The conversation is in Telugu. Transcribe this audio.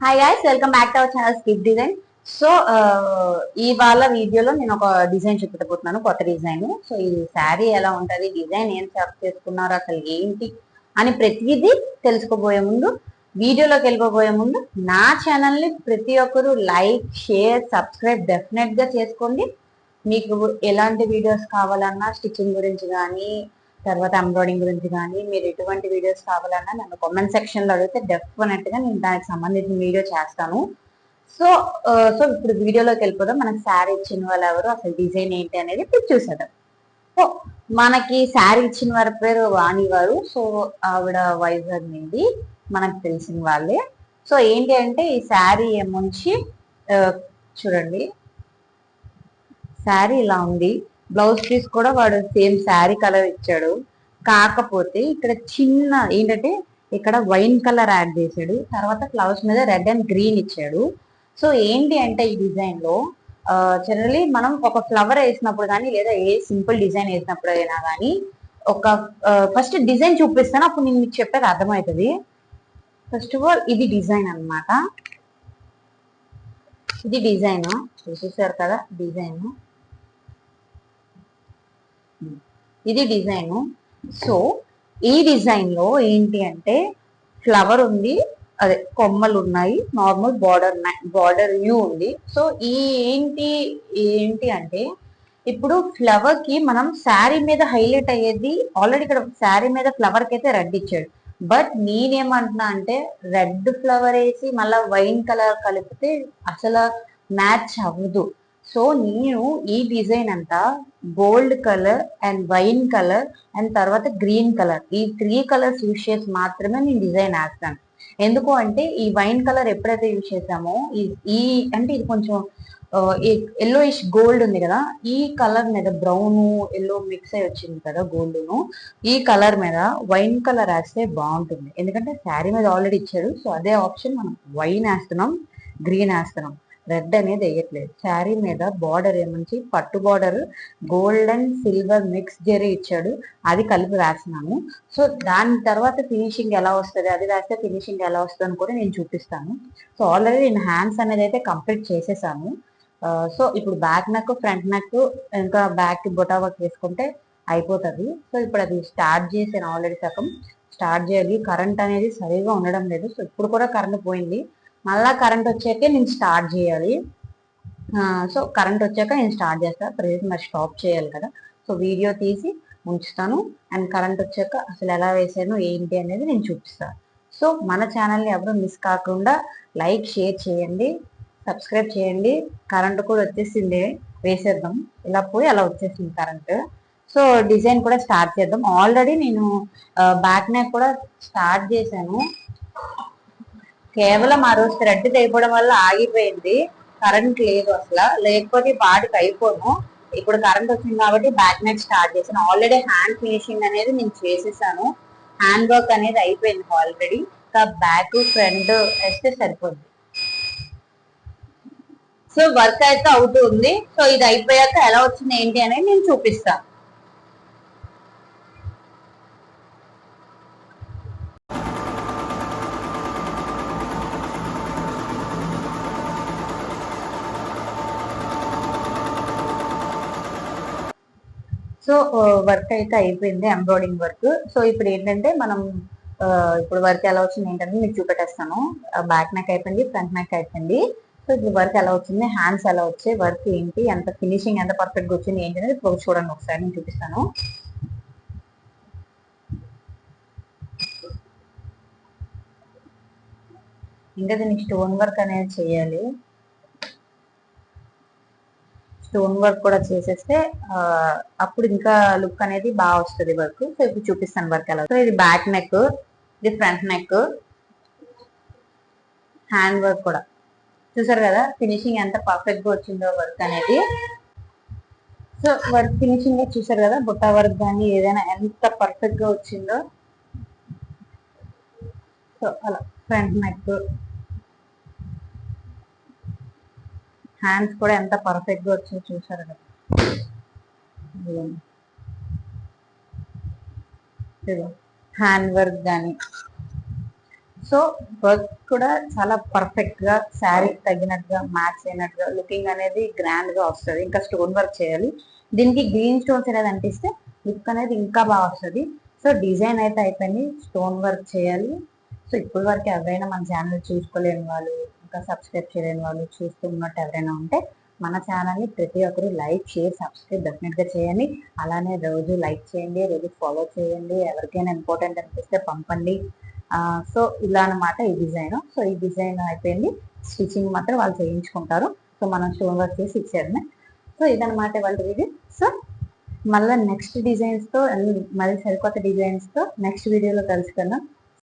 Hi guys welcome back to our channel skip design so ఇవాళ వీడియోలో నేను ఒక డిజైన్ చూపెట్టబోతున్నాను కొత్త డిజైన్ సో ఈ శారీ ఎలా ఉంటుంది డిజైన్ ఏం సెలెక్ట్ చేసుకున్నారు అసలు ఏంటి అని ప్రతిదీ తెలుసుకోబోయే ముందు వీడియోలోకి వెళ్ళిపోబోయే ముందు నా ఛానల్ని ప్రతి ఒక్కరు లైక్ షేర్ సబ్స్క్రైబ్ డెఫినెట్గా చేసుకోండి. మీకు ఎలాంటి వీడియోస్ కావాలన్నా స్టిచ్చింగ్ గురించి కానీ తర్వాత ఎంబ్రాయిడింగ్ గురించి కానీ మీరు ఎటువంటి వీడియోస్ కావాలన్నా నన్ను కామెంట్ సెక్షన్లో అడిగితే డెఫినెట్గా నేను దానికి సంబంధించిన వీడియో చేస్తాను. సో సో ఇప్పుడు వీడియోలోకి వెళ్ళిపోదాం. మనకి శారీ ఇచ్చిన వాళ్ళు ఎవరు? అసలు డిజైన్ ఏంటి అనేది ఇప్పుడు చూసేద్దాం. సో మనకి శారీ ఇచ్చిన వారి పేరు వాణి వారు సో ఆవిడ వైజాగ్ నుండి మనకు తెలిసిన వాళ్ళే. సో ఏంటి అంటే ఈ శారీ ఏముంచి చూడండి. శారీ ఇలా ఉంది. బ్లౌజ్ పీస్ కూడా వాడు సేమ్ శారీ కలర్ ఇచ్చాడు. కాకపోతే ఇక్కడ చిన్న ఏంటంటే ఇక్కడ వైన్ కలర్ యాడ్ చేశాడు. తర్వాత ఫ్లవర్స్ మీద రెడ్ అండ్ గ్రీన్ ఇచ్చాడు. సో ఏంటి అంటే ఈ డిజైన్లో జనరలీ మనం ఒక ఫ్లవర్ వేసినప్పుడు కానీ లేదా ఏ సింపుల్ డిజైన్ వేసినప్పుడు అయినా కానీ ఒక ఫస్ట్ డిజైన్ చూపిస్తాను అప్పుడు నేను మీకు చెప్పేది అర్థమవుతుంది. ఫస్ట్ ఆఫ్ ఆల్ ఇది డిజైన్ అన్నమాట. ఇది డిజైన్. చూసేసారు కదా డిజైన్. ఇది డిజైన్. సో ఈ డిజైన్లో ఏంటి అంటే ఫ్లవర్ ఉంది అదే కొమ్మలు ఉన్నాయి నార్మల్ బార్డర్ బార్డర్ యూ ఉంది. సో ఈ ఏంటి ఏంటి అంటే ఇప్పుడు ఫ్లవర్కి మనం శారీ మీద హైలైట్ అయ్యేది ఆల్రెడీ ఇక్కడ శారీ మీద ఫ్లవర్కి అయితే రెడ్ ఇచ్చాడు. బట్ నేనేమంటున్నా అంటే రెడ్ ఫ్లవర్ వేసి మళ్ళీ వైన్ కలర్ కలిపితే అసలు మ్యాచ్ అవ్వదు. సో నేను ఈ డిజైన్ అంతా gold colour and wine colour and తర్వాత గ్రీన్ కలర్. ఈ త్రీ కలర్స్ యూజ్ చేసి మాత్రమే నేను డిజైన్ వేస్తాను. ఎందుకు అంటే ఈ వైన్ కలర్ ఎప్పుడైతే యూజ్ చేసామో ఈ- ఈ అంటే ఇది కొంచెం ఎల్లో ఇష్ గోల్డ్ ఉంది కదా ఈ కలర్ మీద బ్రౌన్ ఎల్లో మిక్స్ అయి వచ్చింది కదా గోల్డ్ను ఈ కలర్ మీద వైన్ కలర్ వేస్తే బాగుంటుంది. ఎందుకంటే శారీ మీద ఆల్రెడీ ఇచ్చాడు సో అదే ఆప్షన్ మనం వైన్ వేస్తున్నాం గ్రీన్ వేస్తున్నాం. రెడ్ అనేది వేయట్లేదు. శారీ మీద బార్డర్ ఏమంచి పట్టు border gold and silver mix zari ఇచ్చాడు. అది కలిపి వేస్తున్నాను సో దాని తర్వాత ఫినిషింగ్ ఎలా వస్తుంది? అది వేస్తే ఫినిషింగ్ ఎలా వస్తుంది కూడా నేను చూపిస్తాను. సో ఆల్రెడీ నేను హ్యాండ్స్ అనేది అయితే కంప్లీట్ చేసేసాను. సో ఇప్పుడు బ్యాక్ నెక్ ఫ్రంట్ నెక్ ఇంకా బ్యాక్ బొటా వర్క్ వేసుకుంటే అయిపోతుంది. సో ఇప్పుడు అది స్టార్ట్ చేసాను ఆల్రెడీ సగం. స్టార్ట్ చేయాలి. కరెంట్ అనేది సరిగా ఉండడం లేదు. సో ఇప్పుడు కూడా కరెంట్ పోయింది. మళ్ళా కరెంట్ వచ్చాకే నేను స్టార్ట్ చేయాలి. సో కరెంట్ వచ్చాక నేను స్టార్ట్ చేస్తాను ప్రతి మరి స్టాప్ చేయాలి కదా. సో వీడియో తీసి ఉంచుతాను. అండ్ కరెంట్ వచ్చాక అసలు ఎలా వేసాను ఏంటి అనేది నేను చూపిస్తాను సో మన ఛానల్ని ఎవరు మిస్ కాకుండా లైక్ షేర్ చేయండి. సబ్స్క్రైబ్ చేయండి. కరెంట్ కూడా వచ్చేసింది. వేసేద్దాం. ఇలా పోయి అలా వచ్చేసింది కరెంట్ సో డిజైన్ కూడా స్టార్ట్ చేద్దాం. ఆల్రెడీ నేను బ్యాక్ నెక్ కూడా స్టార్ట్ చేశాను. కేవలం ఆ రోజు థ్రెడ్ తెగిపోవడం వల్ల ఆగిపోయింది. కరెంట్ లేదు అసలు. లేకపోతే పాటికి అయిపోను. ఇప్పుడు కరెంట్ వచ్చింది కాబట్టి బ్యాక్ నెక్ స్టార్ట్ చేశాను. ఆల్రెడీ హ్యాండ్ ఫినిషింగ్ అనేది నేను చేసేసాను. హ్యాండ్ వర్క్ అనేది అయిపోయింది ఆల్రెడీ ఇంకా బ్యాక్ ఫ్రంట్ వేస్తే సరిపోద్ది. సో వర్క్ అయితే అవుతుంది. సో ఇది అయిపోయాక ఎలా వచ్చింది ఏంటి అనేది నేను చూపిస్తాను సో వర్క్ అయితే అయిపోయింది ఎంబ్రాయిడింగ్ వర్క్. సో ఇప్పుడు ఏంటంటే మనం ఇప్పుడు వర్క్ ఎలా వచ్చింది ఏంటంటే మీకు చూపెట్టేస్తాను. బ్యాక్ నెక్ అయిపోయింది ఫ్రంట్ నెక్ అయిపోయింది. సో ఇప్పుడు వర్క్ ఎలా వచ్చింది హ్యాండ్స్ ఎలా వచ్చాయి వర్క్ ఏంటి ఎంత ఫినిషింగ్ ఎంత పర్ఫెక్ట్గా వచ్చింది ఏంటి అనేది ఇప్పుడు చూడండి ఒకసారి నేను చూపిస్తాను. ఇంకా దీనికి స్టోన్ వర్క్ అనేది చేయాలి. స్టోన్ వర్క్ కూడా చేసేస్తే అప్పుడు ఇంకా లుక్ అనేది బాగా వస్తుంది వర్క్ సో ఇప్పుడు చూపిస్తాను వర్క్ ఎలా సో ఇది బ్యాక్ నెక్ ఇది ఫ్రంట్ నెక్ హ్యాండ్ వర్క్ కూడా. చూసారు కదా ఫినిషింగ్ ఎంత పర్ఫెక్ట్గా వచ్చిందో వర్క్ అనేది. సో వర్క్ ఫినిషింగ్ చూసారు కదా బుట్ట వర్క్ కానీ ఏదైనా ఎంత పర్ఫెక్ట్గా వచ్చిందో. సో అలా ఫ్రంట్ నెక్ హ్యాండ్స్ కూడా ఎంత పర్ఫెక్ట్గా వచ్చాయో చూసారు కదా. హ్యాండ్ వర్క్ కానీ సో వర్క్ కూడా చాలా పర్ఫెక్ట్గా శారీ తగినట్టుగా మ్యాచ్ అయినట్టుగా లుకింగ్ అనేది గ్రాండ్గా వస్తుంది. ఇంకా స్టోన్ వర్క్ చేయాలి. దీనికి గ్రీన్ స్టోన్స్ అనేది అంటిస్తే లుక్ అనేది ఇంకా బాగా వస్తుంది. సో డిజైన్ అయితే అయిపోయింది. స్టోన్ వర్క్ చేయాలి. సో ఇప్పుడు వరకు ఎవరైనా మన ఛానల్ చూసుకోలేని వాళ్ళు ఇంకా సబ్స్క్రైబ్ చేయలేని వాళ్ళు చూస్తున్నట్టు ఎవరైనా ఉంటే మన ఛానల్ని ప్రతి ఒక్కరు లైక్ షేర్ సబ్స్క్రైబ్ డెఫినెట్గా చేయండి. అలానే రోజు లైక్ చేయండి రోజు ఫాలో చేయండి. ఎవరికైనా ఇంపార్టెంట్ అనిపిస్తే పంపండి. సో ఇలా అనమాట ఈ డిజైన్ సో ఈ డిజైన్ అయిపోయింది. స్టిచ్చింగ్ మాత్రం వాళ్ళు చేయించుకుంటారు. సో మనం స్టోన్ వర్క్ చేసి ఇచ్చేయడమే సో ఇదనమాట వాళ్ళ వీడియో సో మళ్ళీ నెక్స్ట్ డిజైన్స్తో మళ్ళీ సరికొత్త డిజైన్స్తో నెక్స్ట్ వీడియోలో కలుసుకుందాం.